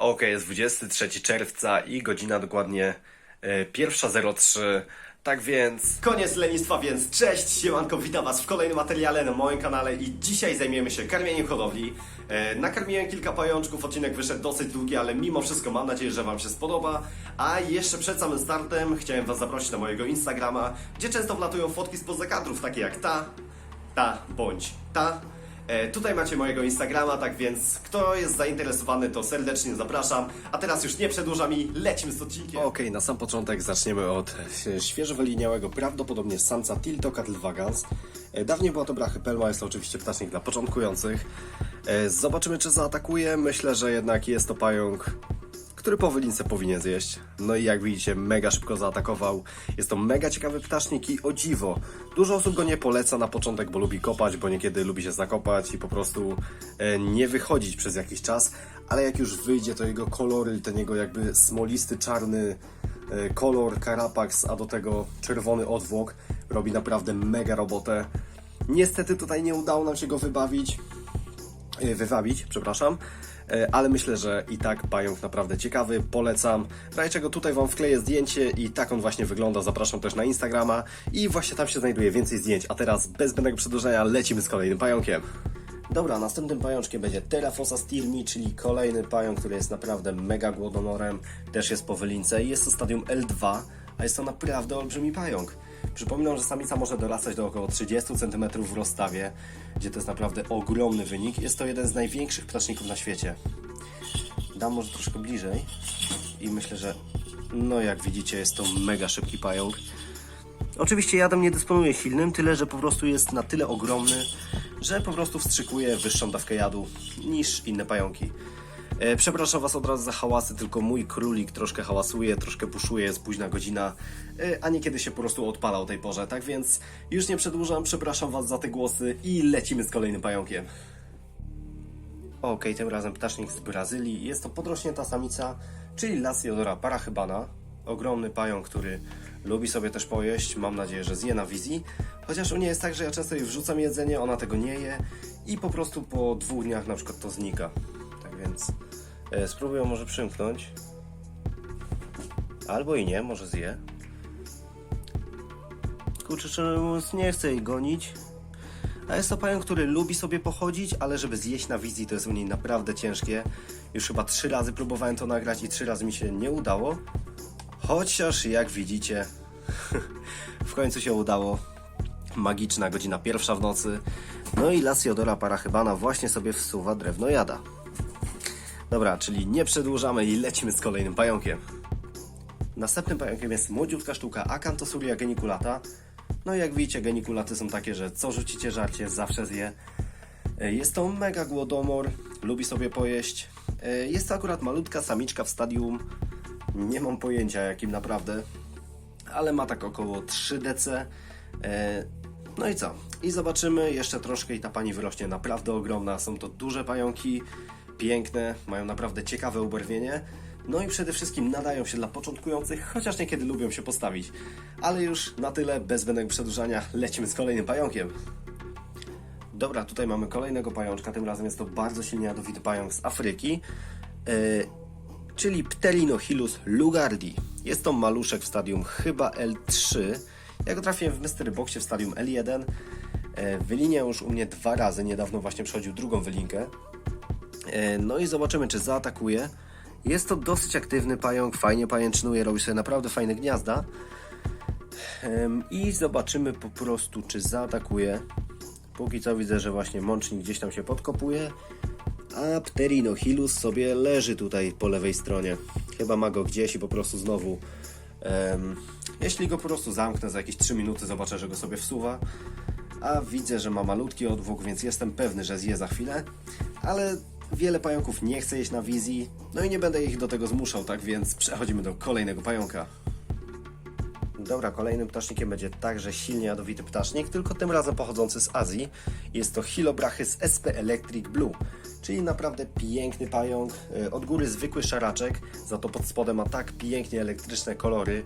Ok, jest 23 czerwca i godzina dokładnie e, 1.03. Tak więc Koniec lenistwa, więc cześć, siemanko, witam Was w kolejnym materiale na moim kanale i dzisiaj zajmiemy się karmieniem hodowli. E, nakarmiłem kilka pajączków, odcinek wyszedł dosyć długi, ale mimo wszystko mam nadzieję, że Wam się spodoba. A jeszcze przed samym startem chciałem Was zaprosić na mojego Instagrama, gdzie często wlatują fotki spoza kadrów, takie jak ta, ta bądź ta. E, tutaj macie mojego Instagrama, tak więc kto jest zainteresowany, to serdecznie zapraszam. A teraz już nie przedłużam i lecimy z odcinkiem. Ok, na sam początek zaczniemy od e, świeżo wyliniałego, prawdopodobnie samca Tilto Cattle Vagans. E, Dawniej była to brachypelma, jest to oczywiście ptasznik dla początkujących. Zobaczymy, czy zaatakuje. Myślę, że jednak jest to pająk, który po wylince powinien zjeść. No i jak widzicie, mega szybko zaatakował. Jest to mega ciekawy ptasznik i o dziwo. Dużo osób go nie poleca na początek, bo lubi kopać, bo niekiedy lubi się zakopać i po prostu e, nie wychodzić przez jakiś czas. Ale jak już wyjdzie, to jego kolory, ten jego jakby smolisty, czarny e, kolor, karapax, a do tego czerwony odwłok robi naprawdę mega robotę. Niestety tutaj nie udało nam się go wybawić e, wywabić, przepraszam. E, Ale myślę, że i tak pająk naprawdę ciekawy, polecam. W razie czego tutaj Wam wkleję zdjęcie i tak on właśnie wygląda. Zapraszam też na Instagrama i właśnie tam się znajduje więcej zdjęć. A teraz bez zbędnego przedłużenia lecimy z kolejnym pająkiem. Dobra, następnym pajączkiem będzie Terrafosa stirmi, czyli kolejny pająk, który jest naprawdę mega głodomorem. Też jest po wylince i jest to stadium L2, a jest to naprawdę olbrzymi pająk. Przypominam, że samica może dorastać do około 30 cm w rozstawie, gdzie to jest naprawdę ogromny wynik. Jest to jeden z największych ptaszników na świecie. Dam może troszkę bliżej i myślę, że no jak widzicie jest to mega szybki pająk. Oczywiście jadem nie dysponuje silnym, tyle że po prostu jest na tyle ogromny, że po prostu wstrzykuje wyższą dawkę jadu niż inne pająki. E, Przepraszam Was od razu za hałasy, tylko mój królik troszkę hałasuje, troszkę buszuje, jest późna godzina, e, a niekiedy się po prostu odpala o tej porze. Tak więc już nie przedłużam, przepraszam Was za te głosy i lecimy z kolejnym pająkiem. Ok, tym razem ptasznik z Brazylii. Jest to podrośnięta samica, czyli Lasiodora parachybana. Ogromny pająk, który lubi sobie też pojeść. Mam nadzieję, że zje na wizji. Chociaż u niej jest tak, że ja często jej wrzucam jedzenie, ona tego nie je i po prostu po dwóch dniach na przykład to znika. Tak więc e, spróbuję może przymknąć. Albo i nie, może zje. Kurczę, szczerze mówiąc, nie chcę jej gonić. A jest to pająk, który lubi sobie pochodzić, ale żeby zjeść na wizji to jest u niej naprawdę ciężkie. Już chyba trzy razy próbowałem to nagrać i trzy razy mi się nie udało. Chociaż jak widzicie, w końcu się udało. Magiczna godzina pierwsza w nocy. No i Lasiodora parachybana właśnie sobie wsuwa drewno jada. Dobra, czyli nie przedłużamy i lecimy z kolejnym pająkiem. Następnym pająkiem jest młodziutka sztuka Acanthosuria geniculata. No i jak widzicie, genikulaty są takie, że co rzucicie żarcie, zawsze zje. E, Jest to mega głodomor, lubi sobie pojeść. E, Jest to akurat malutka samiczka w stadium. Nie mam pojęcia jakim naprawdę, ale ma tak około 3 dc. E, No i co? I zobaczymy jeszcze troszkę i ta pani wyrośnie naprawdę ogromna. Są to duże pająki, piękne, mają naprawdę ciekawe ubarwienie. No i przede wszystkim nadają się dla początkujących, chociaż niekiedy lubią się postawić. Ale już na tyle, bez zbędnego przedłużania, lecimy z kolejnym pająkiem. Dobra, tutaj mamy kolejnego pajączka, tym razem jest to bardzo silnie jadowity pająk z Afryki, e, czyli Pterinochilus lugardi. Jest to maluszek w stadium chyba L3. Ja go trafiłem w Mystery Boxie w stadium L1. E, Wyliniał już u mnie dwa razy, niedawno właśnie przechodził drugą wylinkę. E, No i zobaczymy, czy zaatakuje. Jest to dosyć aktywny pająk, fajnie pajęczynuje, robi sobie naprawdę fajne gniazda. I zobaczymy po prostu, czy zaatakuje. Póki co widzę, że właśnie mącznik gdzieś tam się podkopuje, a Pterinochilus sobie leży tutaj po lewej stronie. Chyba ma go gdzieś i po prostu znowu. em, jeśli go po prostu zamknę za jakieś 3 minuty, zobaczę, że go sobie wsuwa. A widzę, że ma malutki odwłok, więc jestem pewny, że zje za chwilę. Ale wiele pająków nie chce jeść na wizji, no i nie będę ich do tego zmuszał, tak więc przechodzimy do kolejnego pająka. Dobra, kolejnym ptasznikiem będzie także silnie jadowity ptasznik, tylko tym razem pochodzący z Azji. Jest to Hilobrachys SP Electric Blue, czyli naprawdę piękny pająk. E, Od góry zwykły szaraczek, za to pod spodem ma tak pięknie elektryczne kolory,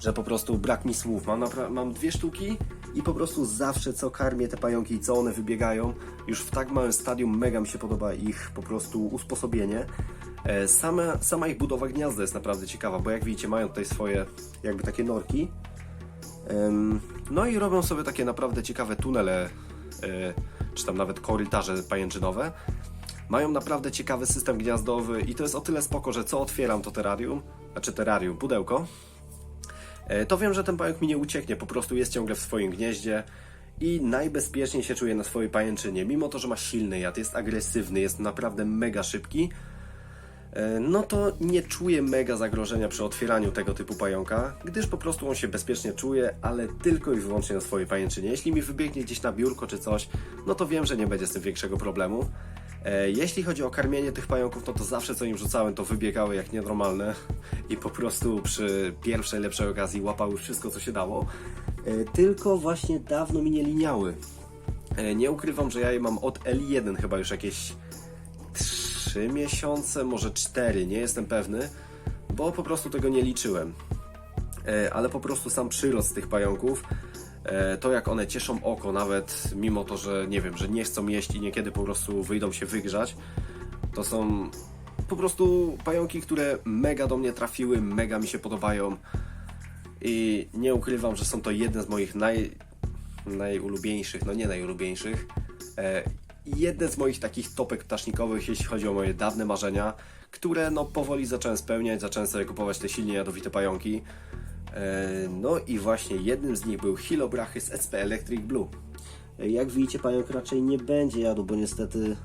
że po prostu brak mi słów. Mam, mam dwie sztuki i po prostu zawsze co karmię te pająki i co one wybiegają. Już w tak małym stadium mega mi się podoba ich po prostu usposobienie. E, Same, sama ich budowa gniazda jest naprawdę ciekawa, bo jak widzicie mają tutaj swoje jakby takie norki. No i robią sobie takie naprawdę ciekawe tunele, e, czy tam nawet korytarze pajęczynowe. Mają naprawdę ciekawy system gniazdowy i to jest o tyle spoko, że co otwieram to terrarium, znaczy terrarium, pudełko, to wiem, że ten pająk mi nie ucieknie, po prostu jest ciągle w swoim gnieździe i najbezpieczniej się czuje na swojej pajęczynie, mimo to, że ma silny jad, jest agresywny, jest naprawdę mega szybki, e, no to nie czuję mega zagrożenia przy otwieraniu tego typu pająka, gdyż po prostu on się bezpiecznie czuje, ale tylko i wyłącznie na swojej pajęczynie. Jeśli mi wybiegnie gdzieś na biurko czy coś, no to wiem, że nie będzie z tym większego problemu. E, Jeśli chodzi o karmienie tych pająków, no to zawsze co im rzucałem, to wybiegały jak nienormalne i po prostu przy pierwszej lepszej okazji łapały wszystko, co się dało. E, Tylko właśnie dawno mi nie liniały. E, Nie ukrywam, że ja je mam od L1 chyba już jakieś 3 miesiące, może 4, nie jestem pewny, bo po prostu tego nie liczyłem. Ale po prostu sam przyrost tych pająków, to jak one cieszą oko, nawet mimo to, że nie wiem, że nie chcą jeść i niekiedy po prostu wyjdą się wygrzać, to są po prostu pająki, które mega do mnie trafiły, mega mi się podobają i nie ukrywam, że są to jedne z moich naj, najulubieńszych, no nie najulubieńszych, e, jedne z moich takich topek ptasznikowych, jeśli chodzi o moje dawne marzenia, które no powoli zacząłem spełniać, zacząłem sobie kupować te silnie jadowite pająki. E, no i właśnie jednym z nich był Hilobrachys SP Electric Blue. E, Jak widzicie, pająk raczej nie będzie jadł, bo niestety,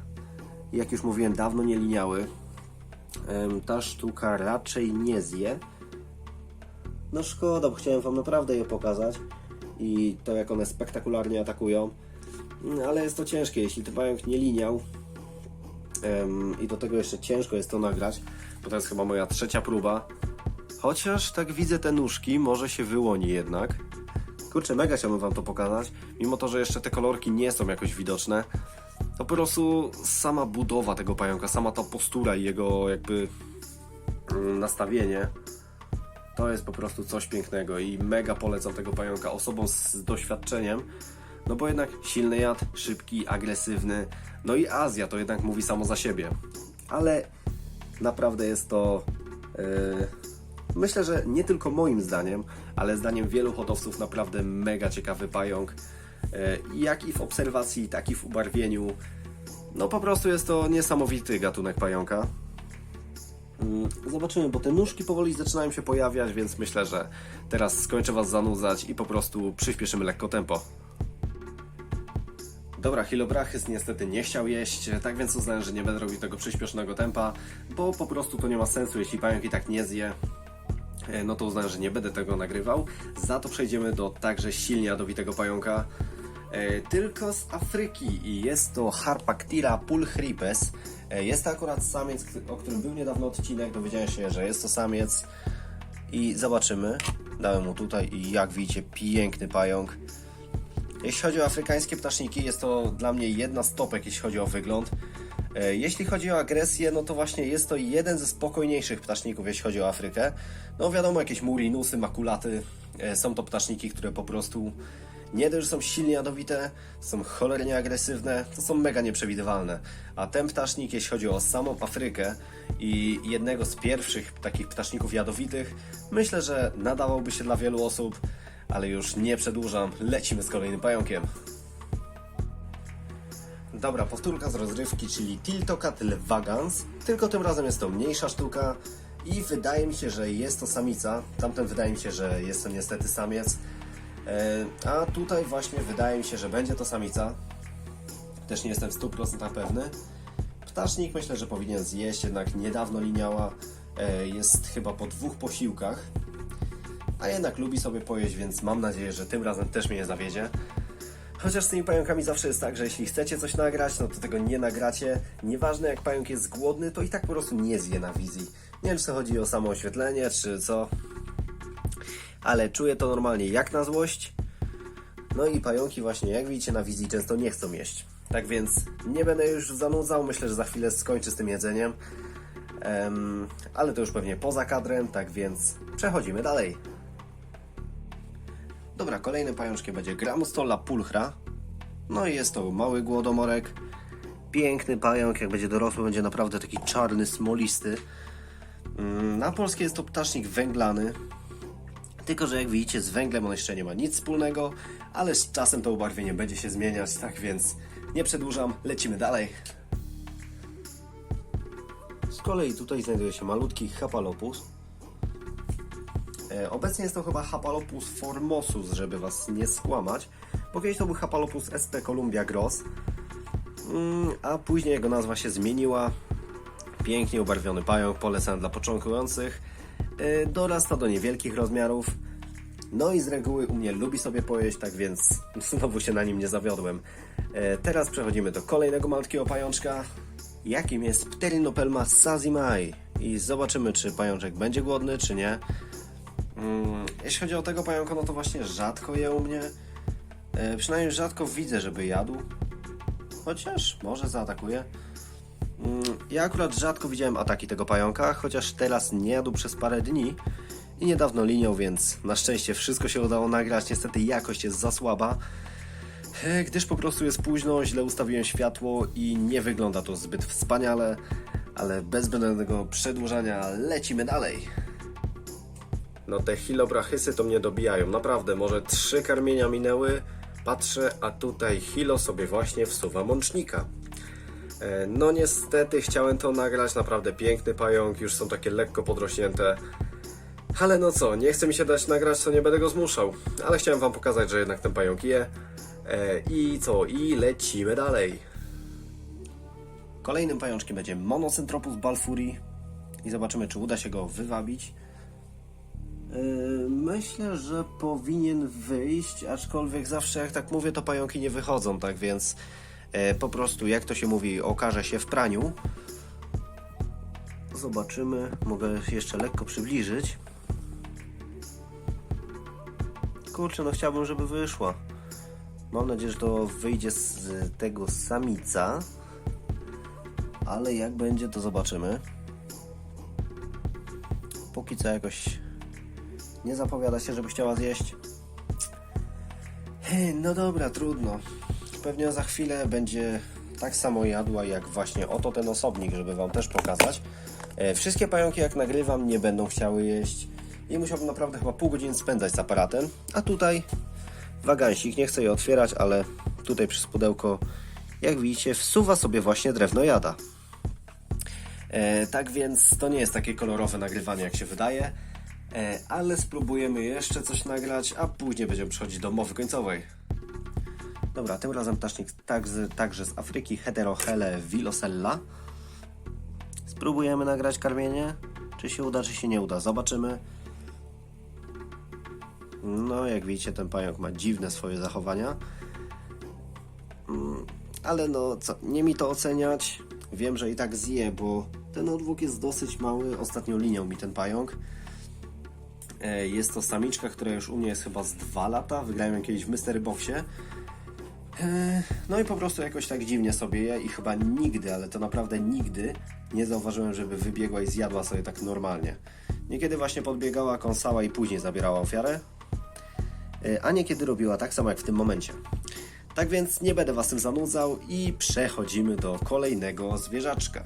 jak już mówiłem, dawno nie liniały. Ta sztuka raczej nie zje. No szkoda, bo chciałem Wam naprawdę je pokazać i to jak one spektakularnie atakują. Mm, Ale jest to ciężkie, jeśli ten pająk nie liniał i do tego jeszcze ciężko jest to nagrać, bo to jest chyba moja trzecia próba. Chociaż tak widzę te nóżki, może się wyłoni jednak. Kurczę, mega chciałbym Wam to pokazać, mimo to, że jeszcze te kolorki nie są jakoś widoczne. To po prostu sama budowa tego pająka, sama ta postura i jego jakby mm, nastawienie to jest po prostu coś pięknego i mega polecam tego pająka osobom z doświadczeniem, no bo jednak silny jad, szybki, agresywny, no i Azja to jednak mówi samo za siebie. Ale naprawdę jest to, yy, myślę, że nie tylko moim zdaniem, ale zdaniem wielu hodowców naprawdę mega ciekawy pająk, yy, jak i w obserwacji, tak i w ubarwieniu. No po prostu jest to niesamowity gatunek pająka. Mm, Zobaczymy, bo te nóżki powoli zaczynają się pojawiać, więc myślę, że teraz skończę Was zanudzać i po prostu przyspieszymy lekko tempo. Dobra, Hilobrachys niestety nie chciał jeść, tak więc uznałem, że nie będę robił tego przyspieszonego tempa, bo po prostu to nie ma sensu, jeśli pająk i tak nie zje, e, no to uznałem, że nie będę tego nagrywał. Za to przejdziemy do także silnie jadowitego pająka, e, tylko z Afryki i jest to Harpactira pulchripes. E, Jest to akurat samiec, o którym był niedawno odcinek, dowiedziałem się, że jest to samiec i zobaczymy. Dałem mu tutaj i jak widzicie, piękny pająk. Jeśli chodzi o afrykańskie ptaszniki, jest to dla mnie jedna z topek, jeśli chodzi o wygląd. E, Jeśli chodzi o agresję, no to właśnie jest to jeden ze spokojniejszych ptaszników, jeśli chodzi o Afrykę. No wiadomo, jakieś murinusy, makulaty, e, są to ptaszniki, które po prostu nie dość, że są silnie jadowite, są cholernie agresywne, to są mega nieprzewidywalne. A ten ptasznik, jeśli chodzi o samą Afrykę i jednego z pierwszych takich ptaszników jadowitych, myślę, że nadawałby się dla wielu osób, ale już nie przedłużam, lecimy z kolejnym pająkiem. Dobra, powtórka z rozrywki, czyli Tiltocatyl vagans, tylko tym razem jest to mniejsza sztuka i wydaje mi się, że jest to samica. Tamten wydaje mi się, że jest to niestety samiec. E, A tutaj właśnie wydaje mi się, że będzie to samica. Też nie jestem w 100% pewny. Ptasznik myślę, że powinien zjeść, jednak niedawno liniała. E, Jest chyba po dwóch posiłkach. A jednak lubi sobie pojeść, więc mam nadzieję, że tym razem też mnie nie zawiedzie. Chociaż z tymi pająkami zawsze jest tak, że jeśli chcecie coś nagrać, no to tego nie nagracie. Nieważne jak pająk jest głodny, to i tak po prostu nie zje na wizji. Nie wiem, czy chodzi o samo oświetlenie, czy co. Ale czuję to normalnie jak na złość. No i pająki właśnie, jak widzicie na wizji, często nie chcą jeść. Tak więc nie będę już zanudzał, myślę, że za chwilę skończę z tym jedzeniem. Em, ale to już pewnie poza kadrem, tak więc przechodzimy dalej. Dobra, kolejnym pajączkiem będzie Gramustola pulchra. No i jest to mały głodomorek. Piękny pająk, jak będzie dorosły, będzie naprawdę taki czarny, smolisty. Mm, Na polskie jest to ptasznik węglany. Tylko, że jak widzicie, z węglem on jeszcze nie ma nic wspólnego, ale z czasem to ubarwienie będzie się zmieniać, tak więc nie przedłużam, lecimy dalej. Z kolei tutaj znajduje się malutki Hapalopus. E, Obecnie jest to chyba Hapalopus formosus, żeby Was nie skłamać, bo kiedyś to był Hapalopus sp Columbia Gross, Mm, a później jego nazwa się zmieniła. Pięknie ubarwiony pająk, polecam dla początkujących. E, Dorasta do niewielkich rozmiarów. No i z reguły u mnie lubi sobie pojeść, tak więc znowu się na nim nie zawiodłem. E, Teraz przechodzimy do kolejnego malutkiego pajączka, jakim jest Pterynopelma sazimai. I zobaczymy, czy pajączek będzie głodny, czy nie. Mm, Jeśli chodzi o tego pająka, no to właśnie rzadko je u mnie. E, Przynajmniej rzadko widzę, żeby jadł. Chociaż może zaatakuje. Mm, Ja akurat rzadko widziałem ataki tego pająka, chociaż teraz nie jadł przez parę dni i niedawno linią, więc na szczęście wszystko się udało nagrać. Niestety jakość jest za słaba, e, gdyż po prostu jest późno, źle ustawiłem światło i nie wygląda to zbyt wspaniale, ale bez zbędnego przedłużania lecimy dalej. No te hilobrachysy to mnie dobijają, naprawdę, może trzy karmienia minęły, patrzę, a tutaj hilo sobie właśnie wsuwa mącznika. E, No niestety chciałem to nagrać, naprawdę piękny pająk, już są takie lekko podrośnięte. Ale no co, nie chce mi się dać nagrać, to nie będę go zmuszał. Ale chciałem wam pokazać, że jednak ten pająk je. E, I co, i lecimy dalej. Kolejnym pajączkiem będzie Monocentropus balfuri i zobaczymy, czy uda się go wywabić. Yy, Myślę, że powinien wyjść, aczkolwiek zawsze jak tak mówię, to pająki nie wychodzą, tak więc e, po prostu, jak to się mówi, okaże się w praniu. Zobaczymy, mogę jeszcze lekko przybliżyć. Kurczę, no chciałbym, żeby wyszła. Mam nadzieję, że to wyjdzie z tego samica, ale jak będzie, to zobaczymy. Póki co jakoś nie zapowiada się, żeby chciała zjeść. No dobra, trudno. Pewnie za chwilę będzie tak samo jadła jak właśnie oto ten osobnik, żeby Wam też pokazać. E, Wszystkie pająki jak nagrywam nie będą chciały jeść i musiałbym naprawdę chyba pół godziny spędzać z aparatem. A tutaj wagansik, nie chcę je otwierać, ale tutaj przez pudełko, jak widzicie, wsuwa sobie właśnie drewno jada. E, tak więc to nie jest takie kolorowe nagrywanie, jak się wydaje, ale spróbujemy jeszcze coś nagrać, a później będziemy przechodzić do mowy końcowej. Dobra, tym razem ptasznik także, także z Afryki, Heterochele vilosella. Spróbujemy nagrać karmienie. Czy się uda, czy się nie uda. Zobaczymy. No, jak widzicie, ten pająk ma dziwne swoje zachowania. Mm, Ale no, co, nie mi to oceniać. Wiem, że i tak zje, bo ten odwłok jest dosyć mały. Ostatnią linią mi ten pająk. E, Jest to samiczka, która już u mnie jest chyba z dwa lata. Wygrałem ją kiedyś w Mystery Boxie. E, No i po prostu jakoś tak dziwnie sobie je i chyba nigdy, ale to naprawdę nigdy nie zauważyłem, żeby wybiegła i zjadła sobie tak normalnie. Niekiedy właśnie podbiegała, kąsała i później zabierała ofiarę, e, a niekiedy robiła tak samo jak w tym momencie. Tak więc nie będę Was tym zanudzał i przechodzimy do kolejnego zwierzaczka.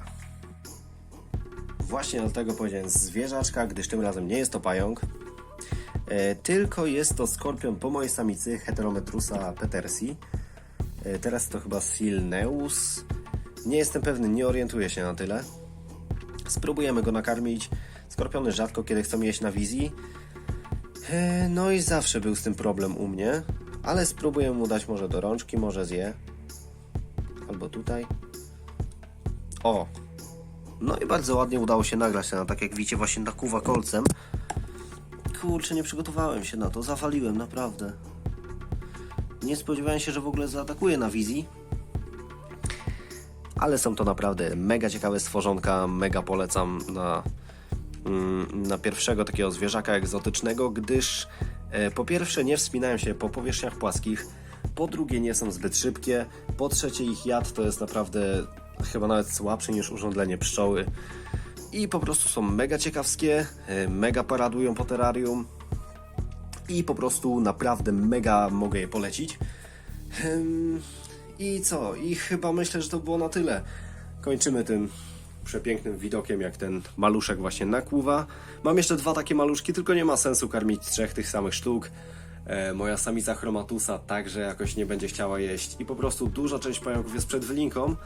Właśnie dlatego powiedziałem zwierzaczka, gdyż tym razem nie jest to pająk, tylko jest to skorpion po mojej samicy Heterometrusa petersi. E, Teraz to chyba Silneus. Nie jestem pewny, nie orientuję się na tyle. Spróbujemy go nakarmić. Skorpiony rzadko kiedy chcą jeść na wizji. E, No i zawsze był z tym problem u mnie. Ale spróbuję mu dać może do rączki, może zje. Albo tutaj. O! No i bardzo ładnie udało się nagrać tak jak widzicie właśnie nakuwa kolcem. Kurczę, nie przygotowałem się na to, zawaliłem naprawdę. Nie spodziewałem się, że w ogóle zaatakuje na wizji. Ale są to naprawdę mega ciekawe stworzonka, mega polecam na, mm, na pierwszego takiego zwierzaka egzotycznego, gdyż e, po pierwsze nie wspinają się po powierzchniach płaskich, po drugie nie są zbyt szybkie, po trzecie ich jad to jest naprawdę chyba nawet słabszy niż urządzenie pszczoły i po prostu są mega ciekawskie, e, mega paradują po terrarium i po prostu naprawdę mega mogę je polecić. I co? I chyba myślę, że to było na tyle. Kończymy tym przepięknym widokiem, jak ten maluszek właśnie nakłuwa. Mam jeszcze dwa takie maluszki, tylko nie ma sensu karmić trzech tych samych sztuk. E, moja samica chromatusa także jakoś nie będzie chciała jeść i po prostu duża część pająków jest przed wylinką.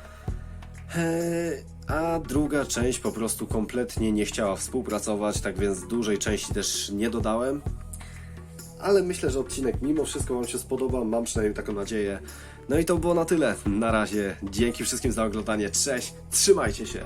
A druga część po prostu kompletnie nie chciała współpracować, tak więc dużej części też nie dodałem. Ale myślę, że odcinek mimo wszystko Wam się spodoba, mam przynajmniej taką nadzieję. No i to było na tyle. Na razie, dzięki wszystkim za oglądanie, cześć, trzymajcie się.